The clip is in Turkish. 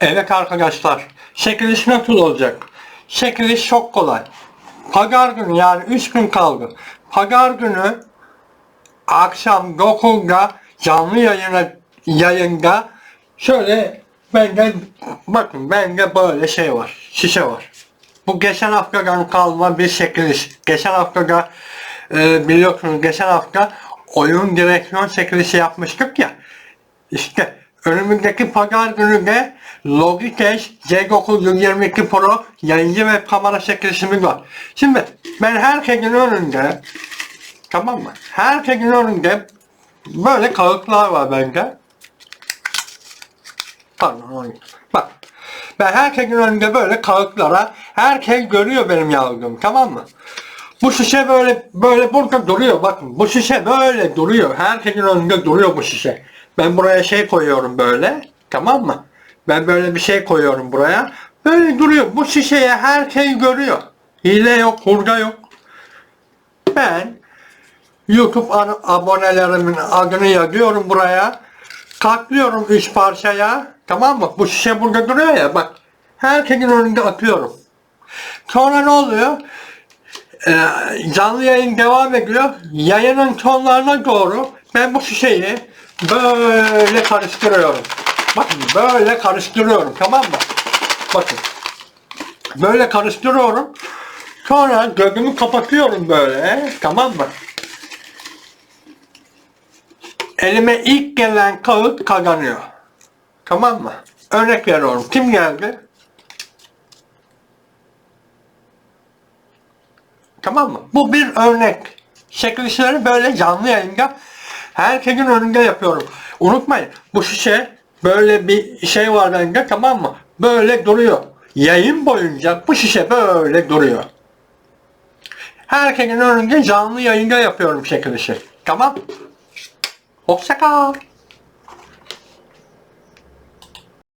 Evet arkadaşlar, çekiliş nasıl olacak? Çekiliş çok kolay. Pazar günü yani 3 gün kaldı. Pazar günü akşam 9'da canlı yayına, yayında şöyle bende bakın bende böyle şey var, şişe var. Bu geçen haftadan kalma bir çekiliş. Geçen haftada e, biliyorsunuz geçen hafta oyun direksiyon çekilişi yapmıştık ya. İşte önümüzdeki pazar günü de Logitech C922 Pro yayıncı ve kamera çekilişimiz var. Şimdi ben herkesin önünde tamam mı? Herkesin önünde böyle kağıtlar var bende. Pardon. Bak. Ben herkesin önünde böyle kağıtlara herkes görüyor benim yazdığım tamam mı? Bu şişe böyle böyle burada duruyor bakın. Bu şişe böyle duruyor. Herkesin önünde duruyor bu şişe. Ben buraya şey koyuyorum böyle. Tamam mı? Ben böyle bir şey koyuyorum buraya. Böyle duruyor. Bu şişeyi herkes görüyor. Hile yok, hurda yok. Ben YouTube abonelerimin adını yazıyorum buraya. Katlıyorum üç parçaya. Tamam mı? Bu şişe burada duruyor ya bak. Herkesin önünde atıyorum. Sonra ne oluyor? Ee, canlı yayın devam ediyor. Yayının sonlarına doğru ben bu şişeyi böyle karıştırıyorum. Bakın böyle karıştırıyorum tamam mı? Bakın. Böyle karıştırıyorum. Sonra gözümü kapatıyorum böyle tamam mı? Elime ilk gelen kağıt kazanıyor. Tamam mı? Örnek veriyorum. Kim geldi? Tamam mı? Bu bir örnek. Çekilişleri böyle canlı yayında herkesin önünde yapıyorum. Unutmayın bu şişe böyle bir şey var bende tamam mı? Böyle duruyor. Yayın boyunca bu şişe böyle duruyor. Herkesin önünde canlı yayında yapıyorum çekilişi. Tamam? Hoşça kal.